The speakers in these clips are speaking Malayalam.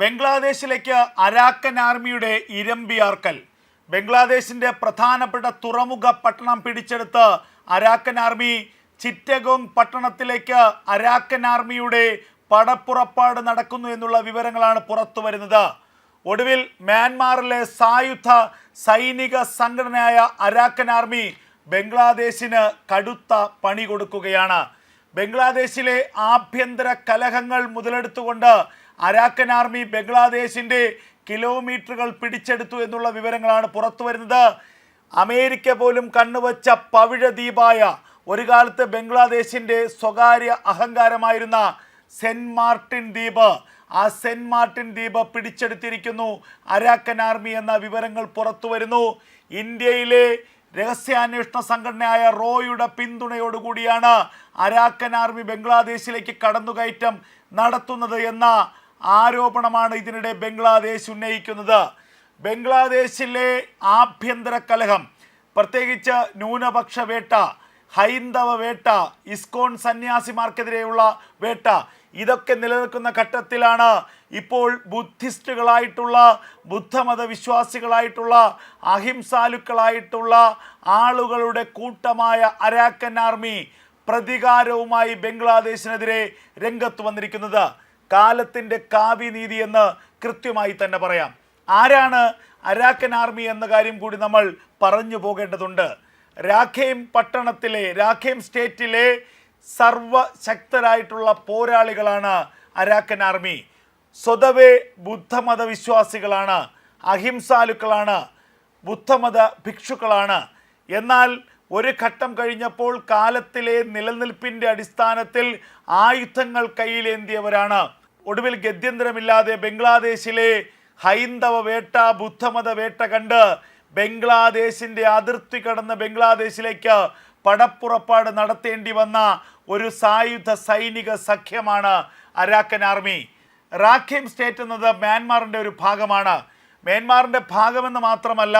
ബംഗ്ലാദേശിലേക്ക് അരാക്കൻ ആർമിയുടെ ഇരമ്പിയാർക്കൽ ബംഗ്ലാദേശിന്റെ പ്രധാനപ്പെട്ട തുറമുഖ പട്ടണം പിടിച്ചെടുത്ത് അരാക്കൻ ആർമി ചിറ്റഗോങ് പട്ടണത്തിലേക്ക് അരാക്കൻ ആർമിയുടെ പടപ്പുറപ്പാട് നടക്കുന്നു എന്നുള്ള വിവരങ്ങളാണ് പുറത്തു വരുന്നത്. ഒടുവിൽ മ്യാൻമാറിലെ സായുധ സൈനിക സംഘടനയായ അരാക്കൻ ആർമി ബംഗ്ലാദേശിന് കടുത്ത പണി കൊടുക്കുകയാണ്. ബംഗ്ലാദേശിലെ ആഭ്യന്തര കലഹങ്ങൾ മുതലെടുത്തുകൊണ്ട് അരാക്കൻ ആർമി ബംഗ്ലാദേശിന്റെ കിലോമീറ്ററുകൾ പിടിച്ചെടുത്തു എന്നുള്ള വിവരങ്ങളാണ് പുറത്തു വരുന്നത്. അമേരിക്ക പോലും കണ്ണുവച്ച പവിഴദ്വീപായ ഒരു കാലത്ത് ബംഗ്ലാദേശിന്റെ സ്വകാര്യ അഹങ്കാരമായിരുന്ന സെന്റ് മാർട്ടിൻ ദ്വീപ്. ആ സെന്റ് മാർട്ടിൻ ദ്വീപ് പിടിച്ചെടുത്തിരിക്കുന്നു അരാക്കൻ ആർമി എന്ന വിവരങ്ങൾ പുറത്തു വരുന്നു. ഇന്ത്യയിലെ രഹസ്യാന്വേഷണ സംഘടനയായ റോയുടെ പിന്തുണയോടുകൂടിയാണ് അരാക്കൻ ആർമി ബംഗ്ലാദേശിലേക്ക് കടന്നുകയറ്റം നടത്തുന്നത് എന്ന ആരോപണമാണ് ഇതിനിടെ ബംഗ്ലാദേശ് ഉന്നയിക്കുന്നത്. ബംഗ്ലാദേശിലെ ആഭ്യന്തര കലഹം പ്രത്യേകിച്ച് ന്യൂനപക്ഷ വേട്ട ഹൈന്ദവ വേട്ട ഇസ്കോൺ സന്യാസിമാർക്കെതിരെയുള്ള വേട്ട ഇതൊക്കെ നിലനിൽക്കുന്ന ഘട്ടത്തിലാണ് ഇപ്പോൾ ബുദ്ധിസ്റ്റുകളായിട്ടുള്ള ബുദ്ധമത വിശ്വാസികളായിട്ടുള്ള അഹിംസാലുക്കളായിട്ടുള്ള ആളുകളുടെ കൂട്ടമായ അരാക്കൻ ആർമി പ്രതികാരവുമായി ബംഗ്ലാദേശിനെതിരെ രംഗത്ത് വന്നിരിക്കുന്നത്. കാലത്തിന്റെ കാവ്യനീതി എന്ന് കൃത്യമായി തന്നെ പറയാം. ആരാണ് അരാക്കൻ ആർമി എന്ന കാര്യം കൂടി നമ്മൾ പറഞ്ഞു പോകേണ്ടതുണ്ട്. രാഖേം പട്ടണത്തിലെ രാഖേം സ്റ്റേറ്റിലെ സർവശക്തരായിട്ടുള്ള പോരാളികളാണ് അരാക്കൻ ആർമി. സ്വതവേ ബുദ്ധമത വിശ്വാസികളാണ് അഹിംസാലുക്കളാണ് ബുദ്ധമത ഭിക്ഷുക്കളാണ്. എന്നാൽ ഒരു ഘട്ടം കഴിഞ്ഞപ്പോൾ കാലത്തിലെ നിലനിൽപ്പിന്റെ അടിസ്ഥാനത്തിൽ ആയുധങ്ങൾ കയ്യിലേന്തിയവരാണ്. ഒടുവിൽ ഗത്യന്തരമില്ലാതെ ബംഗ്ലാദേശിലെ ഹൈന്ദവ വേട്ട ബുദ്ധമത വേട്ട കണ്ട് ബംഗ്ലാദേശിന്റെ അതിർത്തി കടന്ന് ബംഗ്ലാദേശിലേക്ക് പടപ്പുറപ്പാട് നടത്തേണ്ടി വന്ന ഒരു സായുധ സൈനിക സഖ്യമാണ് അരാക്കൻ ആർമി. റാഖേം സ്റ്റേറ്റ് എന്നത് മ്യാൻമാറിന്റെ ഒരു ഭാഗമാണ്. മ്യാൻമാറിന്റെ ഭാഗമെന്ന് മാത്രമല്ല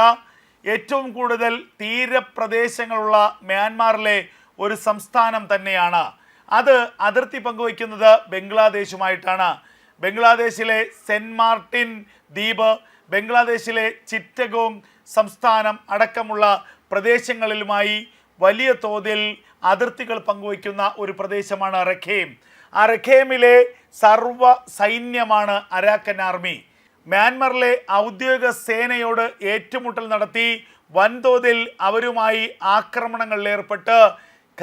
ഏറ്റവും കൂടുതൽ തീരപ്രദേശങ്ങളുള്ള മ്യാൻമാറിലെ ഒരു സംസ്ഥാനം തന്നെയാണ്. അത് അതിർത്തി പങ്കുവയ്ക്കുന്നത് ബംഗ്ലാദേശുമായിട്ടാണ്. ബംഗ്ലാദേശിലെ സെന്റ് മാർട്ടിൻ ദ്വീപ് ബംഗ്ലാദേശിലെ ചിറ്റഗോങ് സംസ്ഥാനം അടക്കമുള്ള പ്രദേശങ്ങളിലുമായി വലിയ തോതിൽ അതിർത്തികൾ പങ്കുവയ്ക്കുന്ന ഒരു പ്രദേശമാണ് റഖേം. ആ റഖേമിലെ സർവ സൈന്യമാണ് അരാക്കൻ ആർമി. മ്യാൻമറിലെ ഔദ്യോഗിക സേനയോട് ഏറ്റുമുട്ടൽ നടത്തി വൻതോതിൽ അവരുമായി ആക്രമണങ്ങളിൽ ഏർപ്പെട്ട്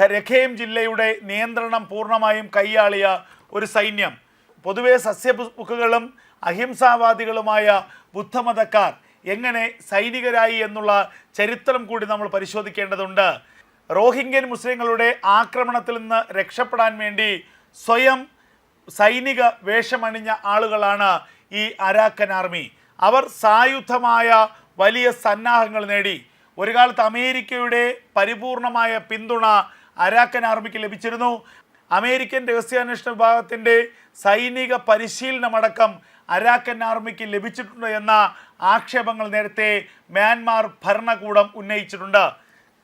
രഖേം ജില്ലയുടെ നിയന്ത്രണം പൂർണമായും കൈയാളിയ ഒരു സൈന്യം. പൊതുവെ സസ്യബുക്കുകളും അഹിംസാവാദികളുമായ ബുദ്ധമതക്കാർ എങ്ങനെ സൈനികരായി എന്നുള്ള ചരിത്രം കൂടി നമ്മൾ പരിശോധിക്കേണ്ടതുണ്ട്. റോഹിംഗ്യൻ മുസ്ലിങ്ങളുടെ ആക്രമണത്തിൽ നിന്ന് രക്ഷപ്പെടാൻ വേണ്ടി സ്വയം സൈനിക വേഷമണിഞ്ഞ ആളുകളാണ് ഈ അരാക്കൻ ആർമി. അവർ സായുധമായ വലിയ സന്നാഹങ്ങൾ നേടി. ഒരു കാലത്ത് അമേരിക്കയുടെ പരിപൂർണമായ പിന്തുണ അരാക്കൻ ആർമിക്ക് ലഭിച്ചിരുന്നു. അമേരിക്കൻ രഹസ്യാന്വേഷണ വിഭാഗത്തിന്റെ സൈനിക പരിശീലനമടക്കം അരാക്കൻ ആർമിക്ക് ലഭിച്ചിട്ടുണ്ട് എന്ന ആക്ഷേപങ്ങൾ നേരത്തെ മ്യാൻമാർ ഭരണകൂടം ഉന്നയിച്ചിട്ടുണ്ട്.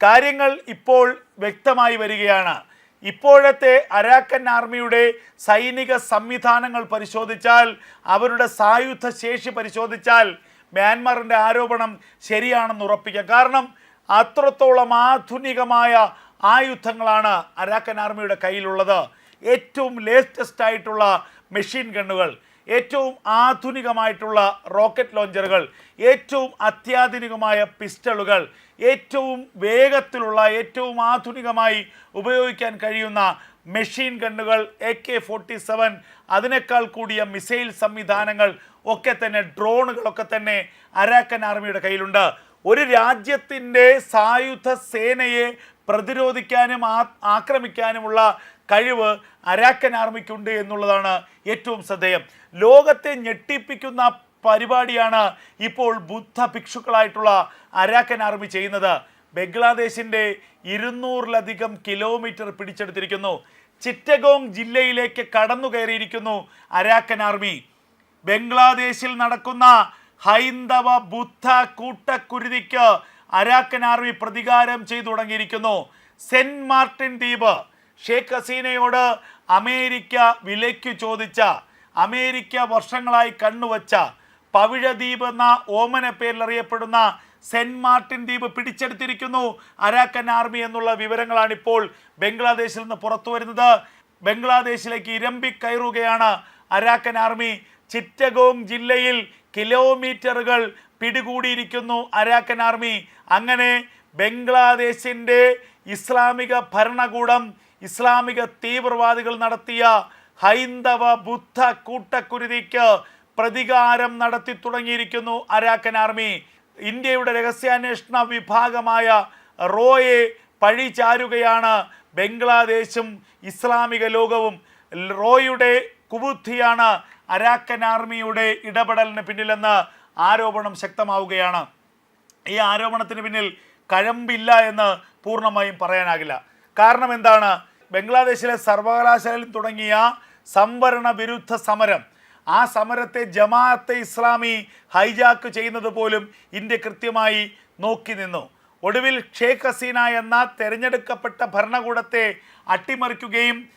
കാര്യങ്ങൾ ഇപ്പോൾ വ്യക്തമായി വരികയാണ്. ഇപ്പോഴത്തെ അരാക്കൻ ആർമിയുടെ സൈനിക സംവിധാനങ്ങൾ പരിശോധിച്ചാൽ അവരുടെ സായുധ ശേഷി പരിശോധിച്ചാൽ മ്യാൻമാറിന്റെ ആരോപണം ശരിയാണെന്ന് ഉറപ്പിക്കാം. കാരണം അത്രത്തോളം ആധുനികമായ ആയുധങ്ങളാണ് അരാക്കൻ ആർമിയുടെ കയ്യിലുള്ളത്. ഏറ്റവും ലേറ്റസ്റ്റ് ആയിട്ടുള്ള മെഷീൻ ഗണ്ണുകൾ ഏറ്റവും ആധുനികമായിട്ടുള്ള റോക്കറ്റ് ലോഞ്ചറുകൾ ഏറ്റവും അത്യാധുനികമായ പിസ്റ്റളുകൾ ഏറ്റവും വേഗത്തിലുള്ള ഏറ്റവും ആധുനികമായി ഉപയോഗിക്കാൻ കഴിയുന്ന മെഷീൻ ഗണ്ണുകൾ എ കെ ഫോർട്ടി സെവൻ അതിനേക്കാൾ കൂടിയ മിസൈൽ സംവിധാനങ്ങൾ ഒക്കെ തന്നെ ഡ്രോണുകളൊക്കെ തന്നെ അരാക്കൻ ആർമിയുടെ കയ്യിലുണ്ട്. ഒരു രാജ്യത്തിന്റെ സായുധ സേനയെ പ്രതിരോധിക്കാനും ആക്രമിക്കാനുമുള്ള കഴിവ് അരാക്കൻ ആർമിക്കുണ്ട് എന്നുള്ളതാണ് ഏറ്റവും ശ്രദ്ധേയം. ലോകത്തെ ഞെട്ടിപ്പിക്കുന്ന പരിപാടിയാണ് ഇപ്പോൾ ബുദ്ധ ഭിക്ഷുക്കളായിട്ടുള്ള അരാക്കൻ ആർമി ചെയ്യുന്നത്. ബംഗ്ലാദേശിന്റെ ഇരുന്നൂറിലധികം കിലോമീറ്റർ പിടിച്ചെടുത്തിരിക്കുന്നു. ചിറ്റഗോങ് ജില്ലയിലേക്ക് കടന്നു കയറിയിരിക്കുന്നു അരാക്കൻ ആർമി. ബംഗ്ലാദേശിൽ നടക്കുന്ന ഹൈന്ദവ ബുദ്ധ കൂട്ടക്കുരുതിക്ക് അരാക്കൻ ആർമി പ്രതികാരം ചെയ്തു തുടങ്ങിയിരിക്കുന്നു. സെന്റ് മാർട്ടിൻ ദ്വീപ് ഷേഖ് ഹസീനയോട് അമേരിക്ക വിലയ്ക്ക് ചോദിച്ച അമേരിക്ക വർഷങ്ങളായി കണ്ണുവച്ച പവിഴദ്വീപ് എന്ന ഓമന പേരിൽ അറിയപ്പെടുന്ന സെന്റ് മാർട്ടിൻ ദ്വീപ് പിടിച്ചെടുത്തിരിക്കുന്നു അരാക്കൻ ആർമി എന്നുള്ള വിവരങ്ങളാണ് ഇപ്പോൾ ബംഗ്ലാദേശിൽ നിന്ന് പുറത്തു വരുന്നത്. ബംഗ്ലാദേശിലേക്ക് ഇരമ്പി കയറുകയാണ് അരാക്കൻ ആർമി. ചിറ്റഗോങ് ജില്ലയിൽ കിലോമീറ്ററുകൾ പിടികൂടിയിരിക്കുന്നു അരാക്കൻ ആർമി. അങ്ങനെ ബംഗ്ലാദേശിന്റെ ഇസ്ലാമിക ഭരണകൂടം ഇസ്ലാമിക തീവ്രവാദികൾ നടത്തിയ ഹൈന്ദവ ബുദ്ധ കൂട്ടക്കുരുതിക്ക് പ്രതികാരം നടത്തി തുടങ്ങിയിരിക്കുന്നു അരാക്കൻ ആർമി. ഇന്ത്യയുടെ രഹസ്യാന്വേഷണ വിഭാഗമായ റോയെ പഴിചാരുകയാണ് ബംഗ്ലാദേശും ഇസ്ലാമിക ലോകവും. റോയുടെ കുബുദ്ധിയാണ് അരാക്കൻ ആർമിയുടെ ഇടപെടലിന് പിന്നിലെന്ന് ആരോപണം ശക്തമാവുകയാണ്. ഈ ആരോപണത്തിന് പിന്നിൽ കഴമ്പില്ല എന്ന് പൂർണമായും പറയാനാകില്ല. കാരണം എന്താണ്? ബംഗ്ലാദേശിലെ സർവകലാശാലയിൽ തുടങ്ങിയ സംവരണ വിരുദ്ധ സമരം. ആ സമരത്തെ ജമാഅത്തെ ഇസ്ലാമി ഹൈജാക്ക് ചെയ്യുന്നത് പോലും ഇന്ത്യ കൃത്യമായി നോക്കി നിന്നു. ഒടുവിൽ ഷേഖ് ഹസീന എന്ന തെരഞ്ഞെടുക്കപ്പെട്ട ഭരണകൂടത്തെ അട്ടിമറിക്കുകയും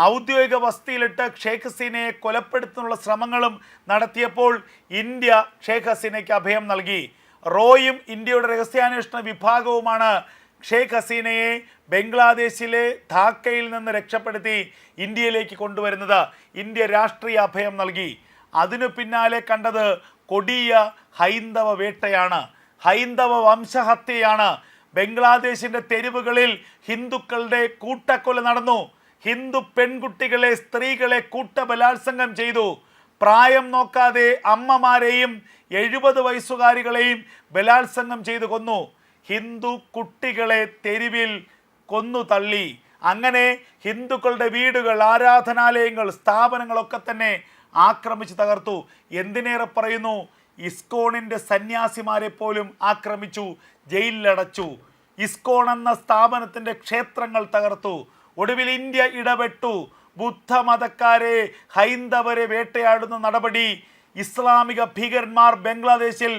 ഔദ്യോഗിക വസതിയിലിട്ട് ഷേഖ് ഹസീനയെ കൊലപ്പെടുത്തുന്നുള്ള ശ്രമങ്ങളും നടത്തിയപ്പോൾ ഇന്ത്യ ഷേഖ് ഹസീനയ്ക്ക് അഭയം നൽകി. റോയും ഇന്ത്യയുടെ രഹസ്യാന്വേഷണ വിഭാഗവുമാണ് ഷേഖ് ഹസീനയെ ബംഗ്ലാദേശിലെ ധാക്കയിൽ നിന്ന് രക്ഷപ്പെടുത്തി ഇന്ത്യയിലേക്ക് കൊണ്ടുവരുന്നത്. ഇന്ത്യ രാഷ്ട്രീയ അഭയം നൽകി. അതിനു പിന്നാലെ കണ്ടത് കൊടിയ ഹൈന്ദവ വേട്ടയാണ്. ഹൈന്ദവ വംശഹത്യയാണ്. ബംഗ്ലാദേശിന്റെ തെരുവുകളിൽ ഹിന്ദുക്കളുടെ കൂട്ടക്കൊല നടന്നു. ഹിന്ദു പെൺകുട്ടികളെ സ്ത്രീകളെ കൂട്ടബലാത്സംഗം ചെയ്തു. പ്രായം നോക്കാതെ അമ്മമാരെയും എഴുപത് വയസ്സുകാരികളെയും ബലാത്സംഗം ചെയ്തു കൊന്നു. ഹിന്ദു കുട്ടികളെ തെരുവിൽ കൊന്നു തള്ളി. അങ്ങനെ ഹിന്ദുക്കളുടെ വീടുകൾ ആരാധനാലയങ്ങൾ സ്ഥാപനങ്ങളൊക്കെ തന്നെ ആക്രമിച്ച് തകർത്തു. എന്തിനേറെ പറയുന്നു? ഇസ്കോണിന്റെ സന്യാസിമാരെ പോലും ആക്രമിച്ചു ജയിലിലടച്ചു. ഇസ്കോൺ എന്ന സ്ഥാപനത്തിന്റെ ക്ഷേത്രങ്ങൾ തകർത്തു. ഒടുവിൽ ഇന്ത്യ ഇടപെട്ടു. ബുദ്ധമതക്കാരെ ഹൈന്ദവരെ വേട്ടയാടുന്ന നടപടി ഇസ്ലാമിക ഭീകരന്മാർ ബംഗ്ലാദേശിൽ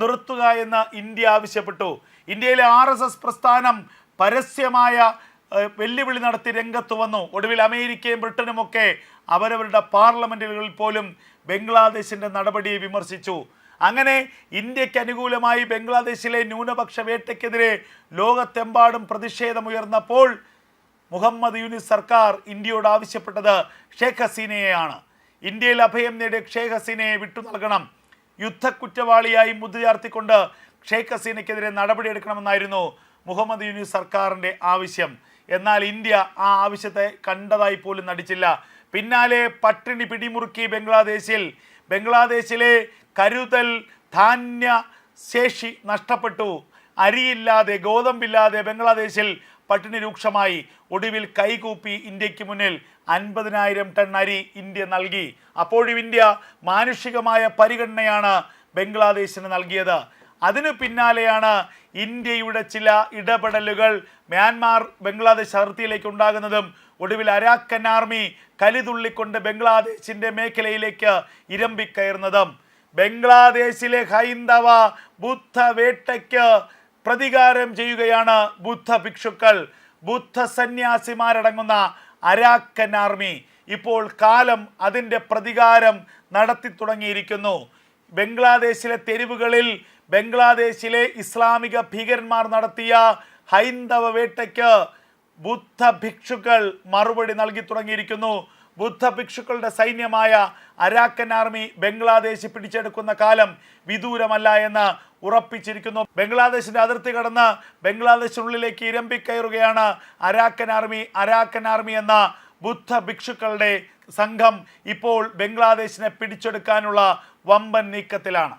നിർത്തുക എന്ന് ഇന്ത്യ ആവശ്യപ്പെട്ടു. ഇന്ത്യയിലെ ആർ എസ് എസ് പ്രസ്ഥാനം പരസ്യമായ വെല്ലുവിളി നടത്തി രംഗത്ത് വന്നു. ഒടുവിൽ അമേരിക്കയും ബ്രിട്ടനുമൊക്കെ അവരവരുടെ പാർലമെന്റുകളിൽ പോലും ബംഗ്ലാദേശിന്റെ നടപടിയെ വിമർശിച്ചു. അങ്ങനെ ഇന്ത്യയ്ക്ക് അനുകൂലമായി ബംഗ്ലാദേശിലെ ന്യൂനപക്ഷ വേട്ടയ്ക്കെതിരെ ലോകത്തെമ്പാടും പ്രതിഷേധമുയർന്നപ്പോൾ മുഹമ്മദ് യൂനിസ് സർക്കാർ ഇന്ത്യയോട് ആവശ്യപ്പെട്ടത് ഷേഖ് ഹസീനയെയാണ്. ഇന്ത്യയിൽ അഭയം നേടിയ ഷേഖ് ഹസീനയെ വിട്ടു നൽകണം. യുദ്ധക്കുറ്റവാളിയായി മുദ്രചാർത്തിക്കൊണ്ട് ഷേഖ് ഹസീനയ്ക്കെതിരെ നടപടിയെടുക്കണമെന്നായിരുന്നു മുഹമ്മദ് യൂനിസ് സർക്കാരിന്റെ ആവശ്യം. എന്നാൽ ഇന്ത്യ ആ ആവശ്യത്തെ കണ്ടതായി പോലും നടിച്ചില്ല. പിന്നാലെ പട്ടിണി പിടിമുറുക്കി ബംഗ്ലാദേശിൽ. ബംഗ്ലാദേശിലെ കരുതൽ ധാന്യ ശേഷി നഷ്ടപ്പെട്ടു. അരിയില്ലാതെ ഗോതമ്പില്ലാതെ ബംഗ്ലാദേശിൽ പട്ടിണി രൂക്ഷമായി. ഒടുവിൽ കൈകൂപ്പി ഇന്ത്യയ്ക്ക് മുന്നിൽ അൻപതിനായിരം ടൺ അരി ഇന്ത്യ നൽകി. അപ്പോഴും ഇന്ത്യ മാനുഷികമായ പരിഗണനയാണ് ബംഗ്ലാദേശിന് നൽകിയത്. അതിനു പിന്നാലെയാണ് ഇന്ത്യയുടെ ചില ഇടപെടലുകൾ മ്യാൻമാർ ബംഗ്ലാദേശ് അതിർത്തിയിലേക്ക് ഉണ്ടാകുന്നതും ഒടുവിൽ അരാക്കൻ ആർമി കലിതുള്ളിക്കൊണ്ട് ബംഗ്ലാദേശിന്റെ മേഖലയിലേക്ക് ഇരമ്പിക്കയറുന്നതും. ബംഗ്ലാദേശിലെ ഹൈന്ദവ ബുദ്ധ വേട്ടയ്ക്ക് പ്രതികാരം ചെയ്യുകയാണ് ബുദ്ധ ഭിക്ഷുക്കൾ. ബുദ്ധ സന്യാസിമാരടങ്ങുന്ന അരാക്കൻ ആർമി ഇപ്പോൾ കാലം അതിന്റെ പ്രതികാരം നടത്തി തുടങ്ങിയിരിക്കുന്നു. ബംഗ്ലാദേശിലെ തെരുവുകളിൽ ബംഗ്ലാദേശിലെ ഇസ്ലാമിക ഭീകരന്മാർ നടത്തിയ ഹൈന്ദവ വേട്ടയ്ക്ക് ബുദ്ധ ഭിക്ഷുക്കൾ മറുപടി നൽകി തുടങ്ങിയിരിക്കുന്നു. ബുദ്ധ ഭിക്ഷുക്കളുടെ സൈന്യമായ അരാക്കൻ ആർമി ബംഗ്ലാദേശ് പിടിച്ചെടുക്കുന്ന കാലം വിദൂരമല്ല എന്ന് ഉറപ്പിച്ചിരിക്കുന്നു. ബംഗ്ലാദേശിന്റെ അതിർത്തി കടന്ന് ബംഗ്ലാദേശിനുള്ളിലേക്ക് ഇരമ്പിക്കയറുകയാണ് അരാക്കൻ ആർമി അരാക്കൻ ആർമി എന്ന ബുദ്ധ ഭിക്ഷുക്കളുടെ സംഘം ഇപ്പോൾ ബംഗ്ലാദേശിനെ പിടിച്ചെടുക്കാനുള്ള വമ്പൻ നീക്കത്തിലാണ്.